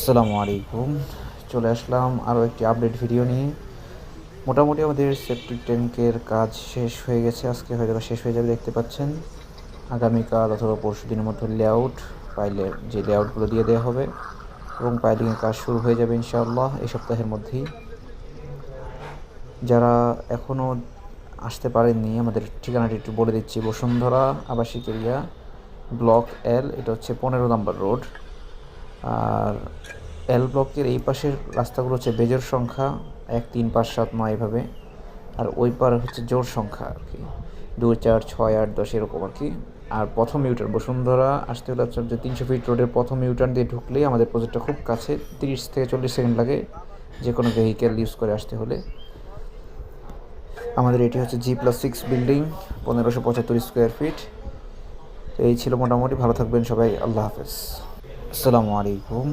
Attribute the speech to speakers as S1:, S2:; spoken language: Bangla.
S1: আসসালামু আলাইকুম। চলে আসলাম আরও একটি আপডেট ভিডিও নিয়ে। মোটামুটি আমাদের সেপ্টিক ট্যাঙ্কের কাজ শেষ হয়ে গেছে। আজকে হয়তো শেষ হয়ে যাবে, দেখতে পাচ্ছেন। আগামীকাল অথবা পরশু দিনের মধ্যে লেআউট পাইলের যে লেআউটগুলো দিয়ে দেওয়া হবে এবং পাইলিংয়ের কাজ শুরু হয়ে যাবে ইনশাআল্লাহ এই সপ্তাহের মধ্যেই। যারা এখনও আসতে পারেননি, আমাদের ঠিকানাটি একটু বলে দিচ্ছি। বসুন্ধরা আবাসিক এরিয়া, ব্লক এল এটা হচ্ছে পনেরো নম্বর রোড আর এল ব্লকের এই পাশের রাস্তাগুলো হচ্ছে বেজোর সংখ্যা, এক, তিন, পাঁচ, সাত, নয় এভাবে। আর ওই পার হচ্ছে জোর সংখ্যা আর কি। দুই, চার, ছয়, আট, দশ এরকম আর কি। আর প্রথম ইউটার্ন বসুন্ধরা আসতে হলে হচ্ছে যে তিনশো ফিট রোডের প্রথম ইউটার্ন দিয়ে ঢুকলেই আমাদের প্রজেক্টটা খুব কাছে, তিরিশ থেকে চল্লিশ সেকেন্ড লাগে যে কোনো ভেহিকেল ইউজ করে আসতে হলে। আমাদের এটি হচ্ছে জি প্লাস সিক্স বিল্ডিং পনেরোশো পঁচাত্তর স্কোয়ার ফিট এই ছিল মোটামুটি, ভালো থাকবেন সবাই, আল্লাহ হাফেজ। আসসালামু আলাইকুম।